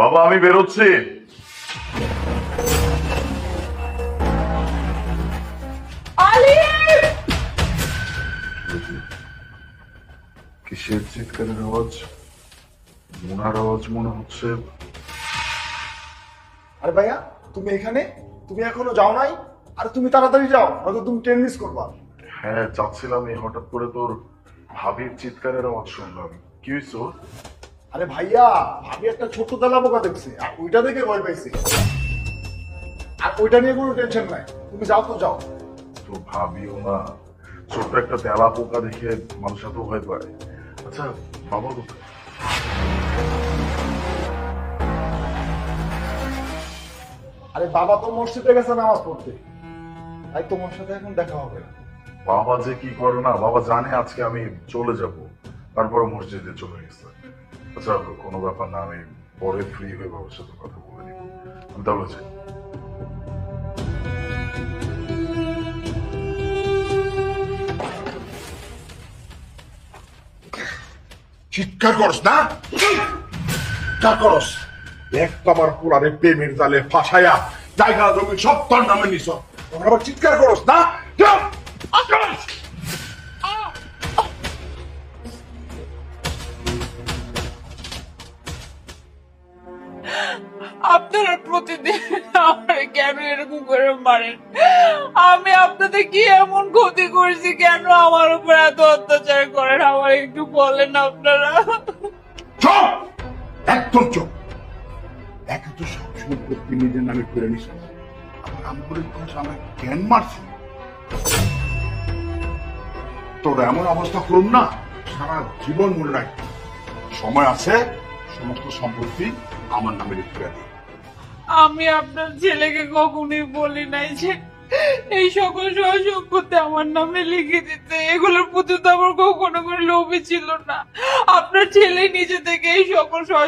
বাবা আমি বেরোচ্ছি। কিসের চিৎকারের আওয়াজ? মোনার আওয়াজ মনে হচ্ছে। আরে ভাইয়া তুমি এখানে? তুমি এখনও যাও নাই? আর তুমি তাড়াতাড়ি যাও হয়তো তুমি ট্রেন মিস করবা। হ্যাঁ যাচ্ছিলাম এই হঠাৎ করে তোর ভাবির চিৎকারের আওয়াজ শুনলাম। কি হয়েছে? আরে ভাইয়া ভাবি একটা ছোট্ট তেলা পোকা দেখছে আর ওইটা দেখে ভয় পাইছে। আর ওইটা নিয়ে কোনো টেনশন নাই। তুমি যাও তো যাও। তো ভাবিও না ছোট্ট একটা তেলা পোকা দেখে মানুষ এত ভয় পায়। আচ্ছা বাবা কোথায়? আরে বাবা তো মসজিদে গেছে নামাজ পড়তে। তাই তোমার সাথে এখন দেখা হবে। না বাবা যে কি করে না বাবা জানে আজকে আমি চলে যাব। তারপরে মসজিদে চলে গেছে। আচ্ছা কোনো ব্যাপার না, আমি পরে ফ্রি হয়ে বাবার সাথে কথা বলে নিব। আমি তাহলে যাই। চিৎকার করস না? চিৎকার করস। এক প্রেমের জালে জায়গা জমি সব তোর নামে নিছ। আবার চিৎকার করস না? এরকম করে মারেন। আমি আপনাদের কি এমন ক্ষতি করেছি? কেন আমার উপর এত অত্যাচার করেন? আমার একটু বলেন আপনারা। তো সম্পত্তি নিজের নামে করে নিস আবার আমি করে আমার তোর এমন অবস্থা করুন না, সারা জীবন মনে রাখ সময় আছে, সমস্ত সম্পত্তি আমার নামে লিখে দে আমি আপনার ছেলেকে কখনোই বলি নাই যে এই সকল সহ আমার নামে লিখে দিতে। এগুলোর প্রতি তো আমার কখনো কোনো লোভই ছিল না। আপনার ছেলে নিজে থেকে এই সকল সহ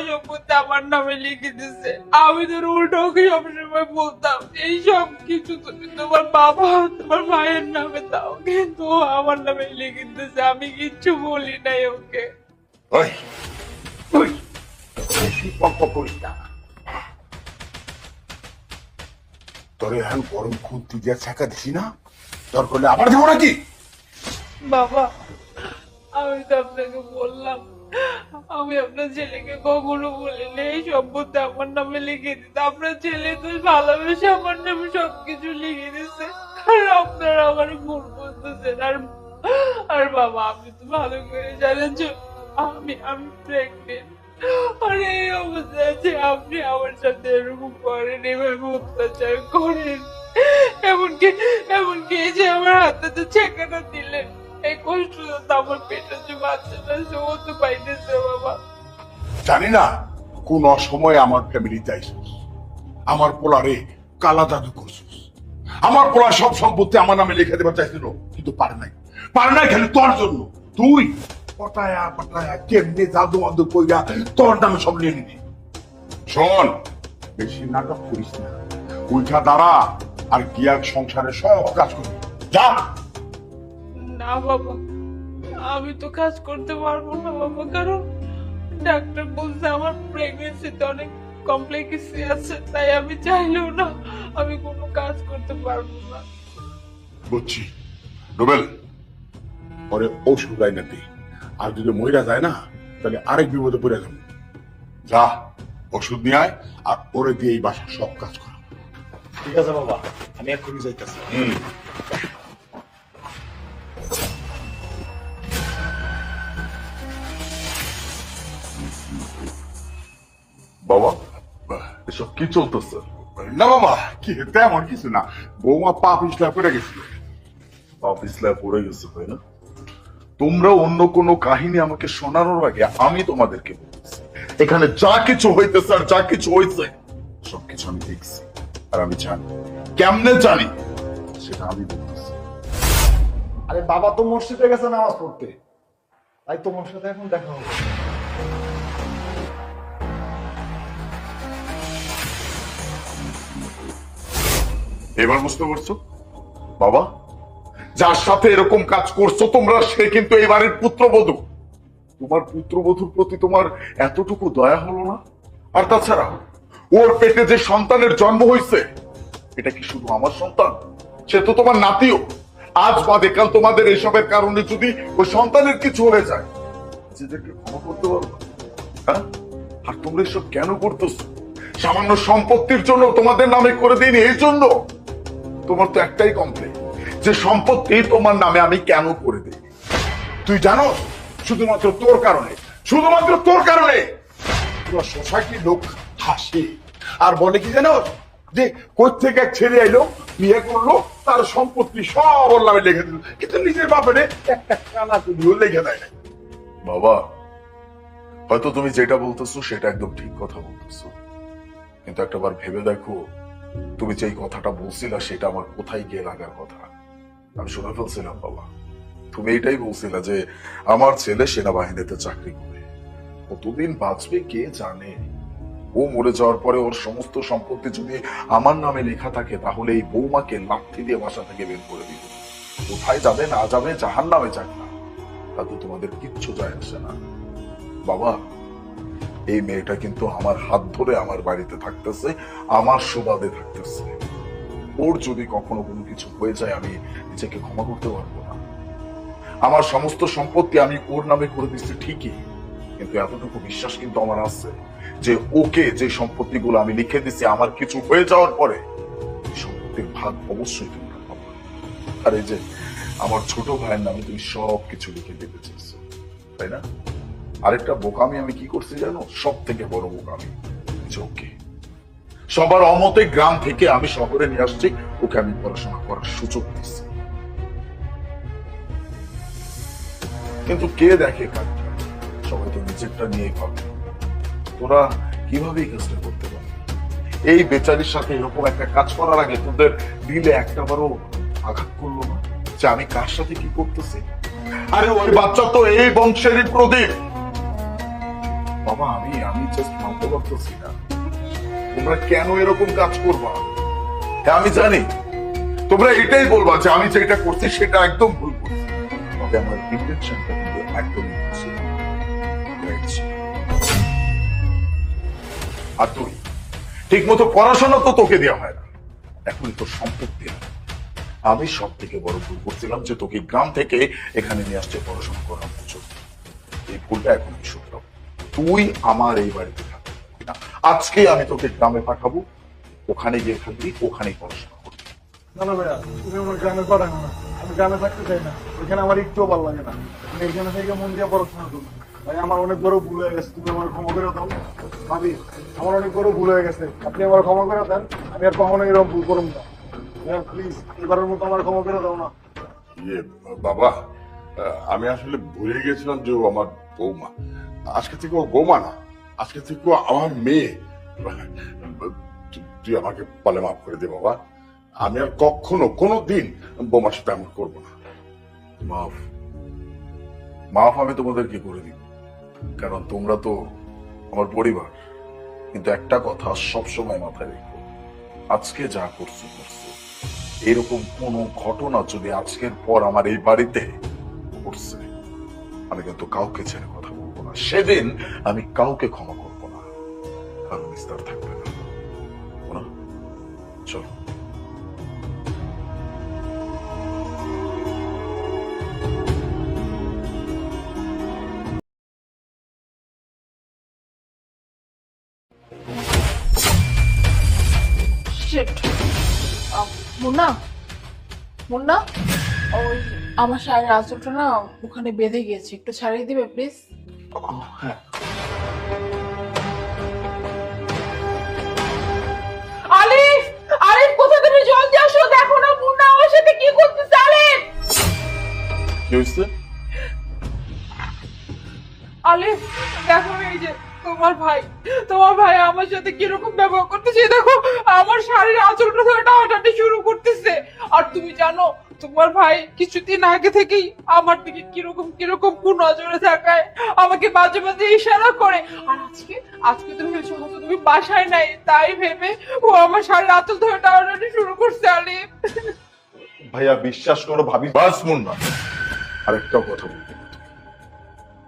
আমার নামে লিখে দিছে। আমি তো উল্টো ওকে সবসময় বলতাম, এই সব কিছু তুমি তোমার বাবা, তোমার মায়ের নামে দাও, কিন্তু আমার নামে লিখে দিছে। আমি কিচ্ছু বলি নাই ওকে। ওই বেশি পক্ষ করিস না। তোর এখন গরম খুন্তি দিয়ে ছেঁকা দিছি না? তোর করলে আবার দেবো নাকি? বাবা, আমি তো আপনাকে বললাম, আমি আপনার ছেলেকে কখনো বলিনি, এই সম্পত্তি আমার নামে লিখে দিতে। আপনার ছেলে তো ভালোবেসে আমার নামে সবকিছু লিখে দিছে আর আপনারা আমার ভুল করতেছেন আর আর বাবা, আপনি তো ভালো করে জানেন যে আমি আমি প্রেগনেন্ট আর যে আপনি আমার সাথে এরকম করেন, এভাবে অত্যাচার করেন। এমনকি এমনকি যে আমার হাতে ছেঁকাটা দিলেন, এই কষ্টটা তো আমার পেটে যে বাচ্চাটা সে ও তো পাইতেছে, বাবা। জানি না কোন অসময় আমার ফ্যামিলিতে আইসিস। আমার পোলারে কালা জাদু করছিস। আমার পোলা সব সম্পত্তি আমার নামে লিখে দেবার চাইছিল, কিন্তু পারে নাই। পারে নাই খালি তোর জন্য। তুই পটায়া পটায়া কেমনে জাদু মাদু কইরা তোর নামে সব নিয়ে নিবি? শোন বেশি নাটক করিস না। উঠা দাঁড়া আর গিয়া সংসারে সব কাজ করবি। যা! না বাবা আমি তো কাজ করতে পারব না বাবা কারণ ডাক্তার বলছে আমার প্রেগনেন্সিতে অনেক কমপ্লেক্সি আছে তাই আমি চাইলেও না আমি কোনো কাজ করতে পারব না। বুঝছি। রুবেল পরে ঔষধ আইনা দিই আর যদি মহিলা যায় না তাহলে আরেক বিপদে পড়ে যাব যা ওষুধ নিয়ে আয় আর ওরে দিয়ে এই বাসার সব কাজ কর। ঠিক আছে বাবা আমি এক্ষুনি যাইতেছি। বাবা এসব কি চলতেছে? না বাবা কি তেমন কিছু না। বৌমা পা পিছলা করে গেছিল। অফিসলায় পড়ে গেছে তাই না? তোমরা অন্য কোনো কাহিনী আমাকে শোনানোর আগে আমি তোমাদেরকে এখানে যা কিছু হইতেছে আর যা কিছু হয়েছে সবকিছু আমি দেখছি আর আমি জানি। কেমনে জানি? সেটা আমি বলতেছি। আরে বাবা তো মসজিদে গেছে নামাজ পড়তে। তাই তোমার সাথে এখন দেখা হবে। এবার বুঝতে পারছ? বাবা যার সাথে এরকম কাজ করছ তোমরা, সে কিন্তু এবারের পুত্রবধূ। তোমার পুত্রবধূর প্রতি তোমার এতটুকু দয়া হলো না? আর তাছাড়া, ওর পেটে যে সন্তানের জন্ম হয়েছে এটা কি শুধু আমার সন্তান? সে তো তোমার নাতিও। আজ বাদে কাল তোমাদের এসবের কারণে যদি ওই সন্তানের কিছু হয়ে যায় নিজেদেরকে ক্ষমা করতে পারব। হ্যাঁ? আর তোমরা এসব কেন করতেছো? সামান্য সম্পত্তির জন্য তোমাদের নামে করে দিন এই জন্য? তোমার তো একটাই কমপ্লেন যে সম্পত্তি তোমার নামে আমি কেন করে দিই? তুই জানো, শুধুমাত্র তোর কারণে, শুধুমাত্র তোর কারণে পুরো সোসাইটির লোক হাসে। আর বলে কি জানো, যে কোথ থেকে এক ছেলে এলো, বিয়ে করল, তার সম্পত্তি সব ওর নামে লিখে দিল। কিন্তু নিজের বাপেরে একটা কানা তুলিও লিখে দেয় না বাবা, হয়তো তুমি যেটা বলতেছো সেটা একদম ঠিক কথা বলতেছো। কিন্তু একটাবার ভেবে দেখো, তুমি যেই কথাটা বলছিলা সেটা আমার কোথায় গিয়ে লাগার কথা? আমি শুনে ফেলছিলাম বাবা। তুমি এটাই বলছিলা যে আমার ছেলে সেনাবাহিনীতে চাকরি করে। কতদিন বাঁচবে কে জানে? ও মরে যাওয়ার পরে ওর সমস্ত সম্পত্তি যদি আমার নামে লেখা থাকে, তাহলে এই বৌমাকে লাথি দিয়ে বাসা থেকে বের করে দিবে। কোথায় যাবে, না যাবে, জাহান নামে যাক না। তাতে তোমাদের কিচ্ছু যায় আসে না। বাবা, এই মেয়েটা কিন্তু আমার হাত ধরে আমার বাড়িতে থাকতেছে, আমার সুবাদে থাকতেছে। ওর যদি কখনো কোনো কিছু হয়ে যায়, আমি নিজেকে ক্ষমা করতে পারব না। আমার সমস্ত সম্পত্তি আমি ওর নামে করে দিচ্ছি ঠিকই, কিন্তু এতটুকু বিশ্বাস কিন্তু আমার আছে যে ওকে যে সম্পত্তিগুলো আমি লিখে দিছি আমার কিছু হয়ে যাওয়ার পরে সম্পত্তির ভাগ অবশ্যই তুমি আর এই যে আমার ছোট ভাইয়ের নামে তুমি সব কিছু লিখে দিতে চাইছো, তাই না? আরেকটা বোকামি আমি কি করছি জানো? সব থেকে বড় বোকামি ওকে সবার অমতে গ্রাম থেকে আমি শহরে নিয়ে আসছি, ওকে আমি পড়াশোনা করার সুযোগ দিচ্ছি। কিন্তু কে দেখে কাজটা সবাই তো নিজেরটা নিয়েই ভাবে তোরা কীভাবে এই কাজটা করতে পারে এই বেচারির সাথে এরকম একটা কাজ করার আগে তোদের দিলে একটা বারও আঘাত করল না? যে আমি কার সাথে কি করতেছি? আরে ওই বাচ্চা তো এই বংশেরই প্রদীপ। বাবা, আমি আমি জাস্ট মানতে পারতেছি না। তোমরা কেন এরকম কাজ করবা? হ্যাঁ আমি জানি। তোমরা এটাই বলবা যে আমি যেটা করছি, সেটা একদম ভুল। আর তুই? ঠিক মতো পড়াশোনা তো তোকে দেওয়া হয় না। এখন তোর সম্পত্তি আমি সব থেকে বড় ভুল করছিলাম যে তোকে গ্রাম থেকে এখানে নিয়ে আসছে পড়াশোনা করার এই ভুলটা এখন আমি তুই আমার এই বাড়িতে আজকে আমি তোকে গ্রামে পাঠাবো। ওখানে গিয়ে থাকবি ওখানেই পড়াশোনা করবি। না না ভাইয়া তুমি আমার গ্রামে পাঠানো না। আমি গ্রামে থাকতে চাই না। ওইখানে আমার একটুও ভালো লাগে না। আমি এখানে থেকে মন দিয়ে পড়াশোনা করব ভাই আমার অনেক বড় ভুল হয়ে গেছে। তুমি আমার ক্ষমা করে দাও। ভাবি আমার অনেক বড় ভুল হয়ে গেছে। আপনি আমার ক্ষমা করে দেন। আমি আর কখনো এরকম ভুল করুন না। ভাইয়া প্লিজ এবারের মতো আমার ক্ষমা করে দাও না। ইয়ে বাবা আমি আসলে ভুলে গেছিলাম যে ও আমার বৌমা। আজকে থেকে ও বৌমা না। আজকে থেকে ও আমার মেয়ে? তু- তুই আমাকে বলে মাফ করে দে, বাবা। আমি আর কখনো কোনো দিন বৌমার সাথে এমন করব না। মাফ। মাফ আমি তোমাদেরকে করে দিব। কারণ তোমরা তো আমার পরিবার। কিন্তু একটা কথা সব সময় মাথায় রেখো। আজকে যা করছ করছ। এরকম কোন ঘটনা যদি আজকের পর আমার এই বাড়িতে ঘটছে, আমি কিন্তু কাউকে ছেড়ে না সেদিন আমি কাউকে ক্ষমা করব না আর বিস্তার থাকবে না? চলো। মুন্না? মুন্না? ওই আমার শাড়ির আঁচলটা না ওখানে বেঁধে গিয়েছে। একটু ছাড়িয়ে দিবে প্লিজ আলিফ! আলিফ কোথায় তুমি জলদি আসো দেখো না মুন্না আমার সাথে কি করতেছে আলিফ! কি হয়েছে? আলিফ দেখো এই যে তোমার ভাই তোমার ভাই আমার সাথে কীরকম ব্যবহার করতেছে দেখো আমার শাড়ির আঁচলটা ধরে টানাটানি শুরু করতেছে। আর তুমি জানো তোমার ভাই কিছুদিন আগে থেকেই আমার দিকে কীরকম কীরকম কোন নজরে থাকায় আমাকে মাঝে মাঝে ইশারা করে। আর আজকে আজকে তুমি ভেবেছো হয়তো তুমি বাসায় নাই, তাই ভেবে ও আমার শাড়ির আঁচল ধরে টানাটানি শুরু করছে, আলিফ। ভাইয়া, বিশ্বাস করো, ভাবি বাস মন না আরেকটা কথা তুমি।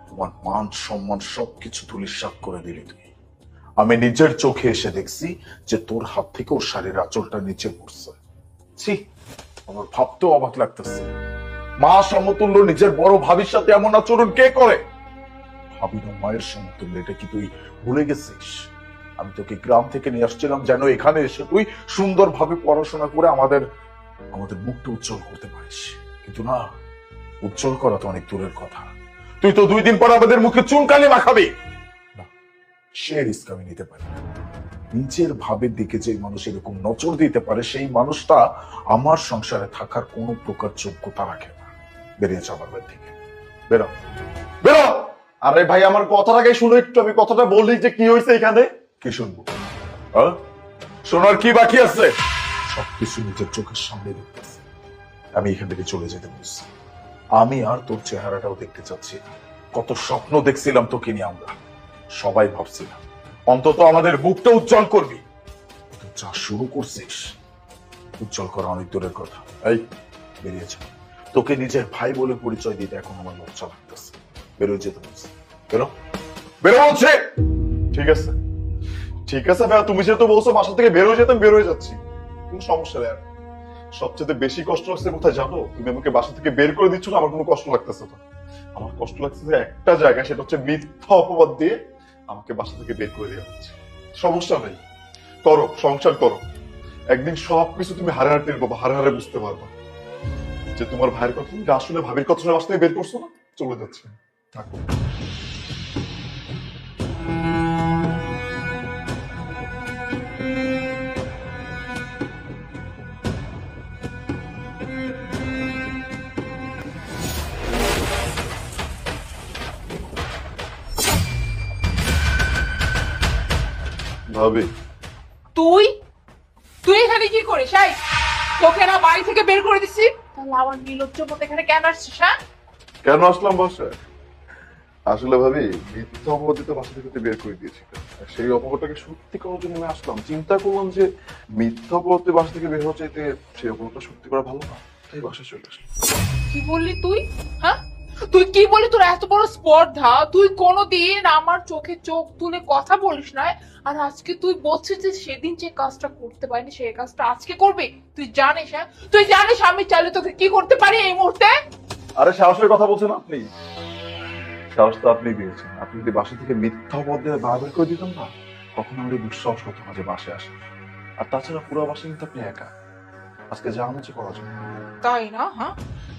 তোমার মান, সম্মান সবকিছু তুলির সাপ করে দিলি তুমি আমি নিজের চোখে এসে দেখছি যে তোর হাত থেকে ওর শাড়ির আঁচলটা নিচে পড়ছে। ছি। আমার ভাবতেও অবাক লাগতেছে। মা সমতুল্য নিজের বড় ভাবির সাথে এমন আচরণ কে করে? ভাবির মায়ের সমতুল্য, এটা কি তুই ভুলে গেছিস? আমি তোকে গ্রাম থেকে নিয়ে আসছিলাম যেন এখানে এসে তুই সুন্দরভাবে পড়াশোনা করে আমাদের আমাদের মুখটা উজ্জ্বল করতে পারিস। কিন্তু না, উজ্জ্বল করা তো অনেক দূরের কথা। তুই তো দুই দিন পর আমাদের মুখে চুনকালি মাখাবি। না, সে রিস্ক আমি নিতে পারি না। নিজের ভাবের দিকে যে মানুষ এরকম নজর দিতে পারে সেই মানুষটা আমার সংসারে থাকার কোনো প্রকার যোগ্যতা রাখে না। বেরিয়ে যাবার বাড়ি থেকে। বেরো। বেরো! আরে ভাই আমার কথাটাকে শুনো একটু আমি কথাটা বলি যে কি হয়েছে এখানে। কি শুনব? হ্যাঁ? শোনার কি বাকি আছে? সবকিছু নিজের চোখের সামনে দেখতেছি। আমি এখান থেকে চলে যেতে বলছি। আমি আর তোর চেহারাটাও দেখতে চাচ্ছি কত স্বপ্ন দেখছিলাম তোকে নিয়ে আমরা। সবাই ভাবছিলাম অন্তত আমাদের মুখটা উজ্জ্বল করবি। যা শুরু করছিস, উজ্জ্বল করা অনেক দূরের কথা। এই, বেরিয়েছে। তোকে নিজের ভাই বলে পরিচয় দিতে এখন আমার লজ্জা লাগতেছে। বেরো যেতে বলছি। বেরো। বেরো বলছে। ঠিক আছে। ঠিক আছে ভাইয়া, তুমি যেহেতু বলছো বাসা থেকে বের হয়ে যেতাম বের হয়ে যাচ্ছি। কোনো সমস্যা নেই আর। সবচেয়ে বেশি কষ্ট লাগছে কোথায় জানো? তুমি আমাকে বাসা থেকে বের করে দিচ্ছ, আমার কোনো কষ্ট লাগতেছে না। আমার কষ্ট লাগছে যে একটা জায়গা সেটা হচ্ছে মিথ্যা অপবাদ দিয়ে আমাকে বাসা থেকে বের করে দেওয়া হচ্ছে। সমস্যা নেই। করো, সংসার করো। একদিন সবকিছু তুমি হারে হারে পাবো হারে হারে বুঝতে পারবা। যে তোমার ভাইয়ের কথা তুমি আসলে ভাবির কথা বাসা থেকে বের করছ না, চলে যাচ্ছে। থাকো। ভাবি তুই? তুই এখানে কি করিস এই? তোকে না বাড়ি থেকে বের করে দিছি। তাহলে আমার নির্লজ্জ মতো এখানে কেন আসছিস হ্যাঁ? কেন আসলাম বাসায়? আসলে ভাবি মিথ্যা অপবাদ দিতে বাসা থেকে বের করে দিয়েছিল সেই অপবাদটাকে সত্যি করার জন্য আমি আসলাম। চিন্তা করলাম যে মিথ্যা দিয়ে বাসা থেকে বের হওয়া চাইতে সেই অপবাদটা সত্যি করা ভালো না তাই বাসায় চলে আসলাম। কি বললি তুই হ্যাঁ? তুই কি বলি? তোর এত বড় স্পর্ধা? তুই কোনোদিন আমার চোখে চোখ তুলে কথা বলিস না। আর আজকে তুই বলছিস যে সেদিন যে কাজটা করতে পারিনি সেই কাজটা আজকে করবি? তুই জানিস হ্যাঁ? তুই জানিস আমি চাইলে তোকে কি করতে পারি এই মুহূর্তে? আরে সাহসের কথা বলছেন আপনি? সাহস তো আপনি দিয়েছেন আপনি যদি বাসা থেকে মিথ্যা অপবাদ দিয়ে বার বের করে দিতেন না কখনো আমার এই দুঃসাহস হতো না যে বাসায় আসে। আর তাছাড়া পুরো বাসায় কিন্তু আপনি একা। আজকে যা হচ্ছে করা যাবে তাই না হ্যাঁ?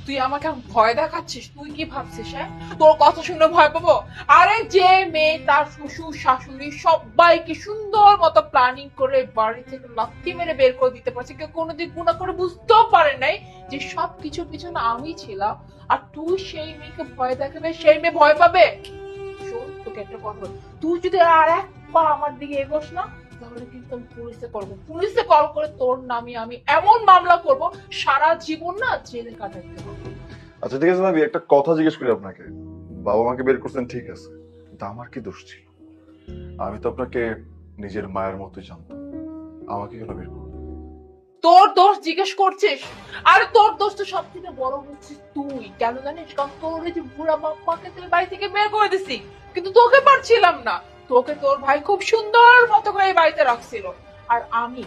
তুই আমাকে ভয় দেখাচ্ছিস? তুই কি ভাবছিস হ্যাঁ? তোর কথা শুনে ভয় পাবো? আরে যে মেয়ে, তার শ্বশুর, শাশুড়ি সবাইকে সুন্দর মতো প্ল্যানিং করে বাড়ি থেকে লাথি মেরে বের করে দিতে পারছে। কেউ কোনোদিন গুণা করে বুঝতেও পারে নাই যে সব কিছুর পিছনে আমি ছিলাম। আর তুই সেই মেয়েকে ভয় দেখাবে, সেই মেয়ে ভয় পাবে? শোন, তোকে একটা কথা। তুই যদি আর এক পা আমার দিকে এগোস না তাহলে কিন্তু আমি পুলিশে করব। পুলিশে কল করে তোর নামে আমি এমন মামলা করব সারা জীবন না জেলে কাটাতে আচ্ছা ঠিক আছে একটা কথা জিজ্ঞেস করি আপনাকে। বাবা মাকে বের করছেন ঠিক আছে। কিন্তু আমার কি দোষ ছিল? আমি তো আপনাকে নিজের মায়ের মতোই জানতাম। আমাকে কেন বের তোর দোষ জিজ্ঞেস করছিস? আর তোর দোষ তো সব থেকে বড় হচ্ছে তুই। কেন জানিস? কারণ তোর ওই যে বুড়া বাপ্পাকে তুই বাড়ি থেকে বের করে দিছি। কিন্তু তোকে পারছিলাম না। তোকে তোর ভাই খুব সুন্দর মতো করে বাড়িতে রাখছিল। আর আমি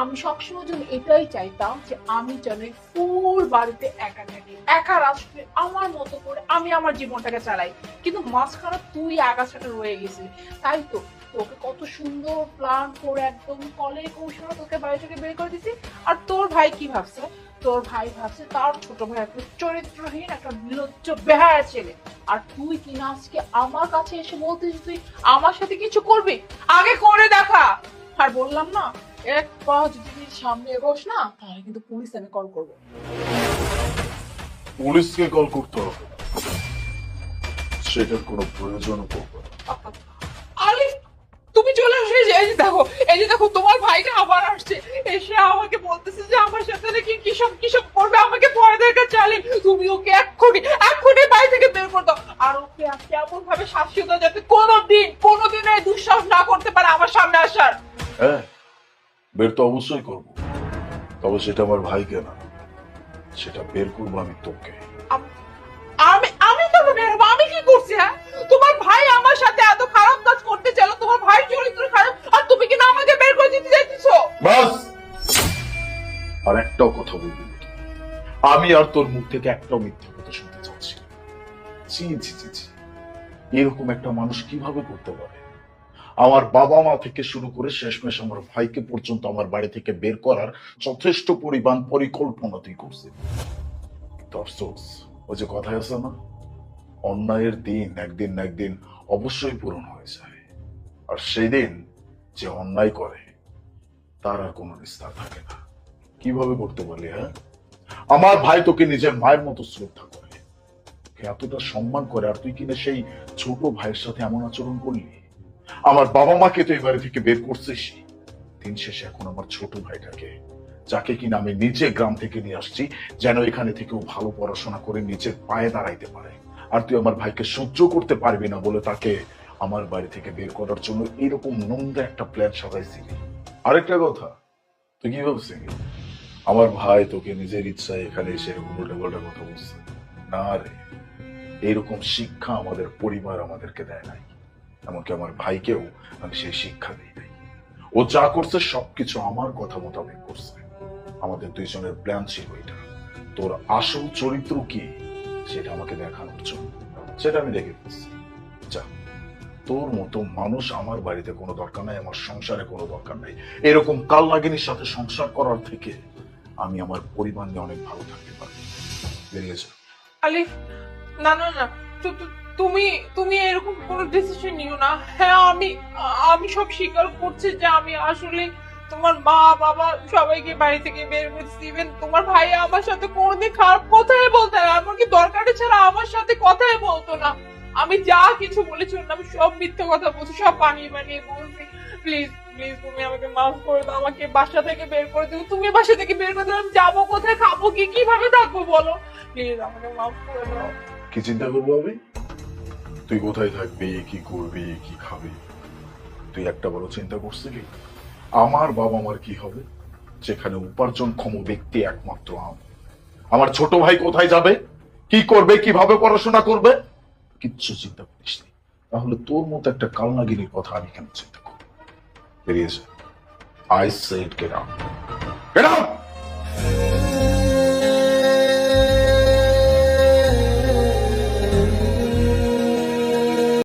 আমি সবসময় যেন এটাই চাইতাম যে আমি যেন ফুল বাড়িতে একা থাকি, একা রাষ্ট্রে আমার মতো করে আমি আমার জীবনটাকে চালাই। কিন্তু মাঝখানে তুই আগাছাটা রয়ে গেছিস তাই তো তোকে কত সুন্দর প্ল্যান করে একদম কলে কৌশলে তোকে বাড়ি থেকে বের করে দিছি আর তোর ভাই কি ভাবছে? তোর ভাই ভাবছে তার ছোট ভাই একটা চরিত্রহীন একটা নির্লজ্জ বেহায়া ছেলে। আর তুই কিনা আজকে আমার কাছে এসে বলতিস তুই আমার সাথে কিছু করবি? আগে করে দেখা। আর বললাম না এক পা যদি তুই সামনে এগোস না তাহলে কিন্তু পুলিশ আমি কল করব। পুলিশকে কল করতে হবে। সেটার কোনো প্রয়োজন পড়বে এই যে দেখো এই যে দেখো তোমার ভাইটা আবার আসছে। এসে আমাকে বলতেছে যে আমার সাথে নাকি কিসব কিসব করবে আমাকে ভয় দেখা চালে তুমি ওকে এক্ষুনি এক্ষুনি বাড়ি থেকে বের করে দাও। আর ওকে আজকে এমন ভাবে শাস্তি দাও যাতে কোনোদিন কোনোদিন এই দুঃসাহস না করতে পারে আমার সামনে আসার? হ্যাঁ বের তো অবশ্যই করব। তবে সেটা আমার ভাইকে না সেটা বের করব আমি তোকে। একটাও কথা বলবি না। আমি আর তোর মুখ থেকে একটাও মিথ্যা কথা শুনতে চাচ্ছি এরকম একটা মানুষ কীভাবে করতে পারে? আমার বাবা মা থেকে শুরু করে শেষমেশ আমার ভাইকে পর্যন্ত আমার বাড়ি থেকে বের করার যথেষ্ট পরিমাণ পরিকল্পনা তুই করছিস। তো আফসোস, ওই যে কথায় আছে না, অন্যায়ের দিন একদিন না একদিন অবশ্যই পূরণ হয়ে যায়। আর সেই দিন যে অন্যায় করে, তার আর কোনো নিস্তার থাকে না। কীভাবে করতে পারলি হ্যাঁ? আমার ভাই তোকে নিজের মায়ের মতো শ্রদ্ধা করে। এতটা সম্মান করে, আর তুই কিনা সেই ছোট ভাইয়ের সাথে এমন আচরণ করলি? আমার বাবা মাকে তো এবারে থেকে বের করছিস? দিন শেষে এখন আমার ছোট ভাইটাকে, যাকে কিনা আমি নিজে গ্রাম থেকে নিয়ে আসছি, যেন এখানে থেকেও ভালো পড়াশোনা করে নিজের পায়ে দাঁড়াইতে পারে। আর তুই আমার ভাইকে সহ্য করতে পারবি না বলে তাকে আমার বাড়ি থেকে বের করার জন্য এরকম নোংরা একটা প্ল্যান সাজাইছিলি। আরেকটা কথা, তুই কি ভাবছিস? আমার ভাই তোকে নিজের ইচ্ছায় এখানে এসে এরকম উল্টাপাল্টা কথা বলছে। না রে এরকম শিক্ষা আমাদের পরিবার আমাদেরকে দেয় নাই। এমনকি আমার ভাইকেও আমি সেই শিক্ষা দিই নাই। ও যা করছে, সবকিছু আমার কথা মোতাবেক করছে। আমাদের দুইজনের প্ল্যান ছিল এটা। তোর আসল চরিত্র কি, সেটা আমাকে দেখানোর জন্য। সেটা আমি দেখে ফেলছি। যা, তোর মতো মানুষ আমার বাড়িতে কোনো দরকার নাই, আমার সংসারে কোনো দরকার নাই। এরকম কাল নাগিনীর সাথে সংসার করার থেকে আমি আমার পরিবার নিয়ে অনেক ভালো থাকতে পারি। বেরিয়ে যা আলিফ, না না না তুমি তুমি এরকম কোনো ডিসিশন নিও না। হ্যাঁ আমি আমি সব স্বীকার করছি যে আমি আসলে তোমার মা, বাবা সবাইকে বাড়ি থেকে বের করেছি। ইভেন তোমার ভাই আমার সাথে কোনোদিন খারাপ কথাই বলতে না, এমনকি দরকারে ছাড়া আমার সাথে কথাই বলতো না। আমি যা কিছু বলেছি নামে সব মিথ্যে কথা বলছি, সব বানিয়ে বানিয়ে বলছি। প্লিজ প্লিজ তুমি আমাকে মাফ করে দাও, আমাকে বাসা থেকে বের করে দিও। তুমি বাসা থেকে বের করে দাও, আমি যাব কোথায়, খাব কি, কীভাবে থাকব বলো? প্লিজ আমাকে মাফ করে দাও। কি চিন্তা করব আমি? তুই কোথায় থাকবি, কি করবি, কি খাবি? তুই একটা বড় চিন্তা করছিলি আমার বাবা মার কি হবে? যেখানে উপার্জন ক্ষম ব্যক্তি একমাত্র আমি। আমার ছোট ভাই কোথায় যাবে? কি করবে, কীভাবে পড়াশোনা করবে? কিচ্ছু চিন্তা করিস তাহলে তোর মতো একটা কালনাগিনীর কথা আমি কেন চিন্তা It is. I said get out. Get out!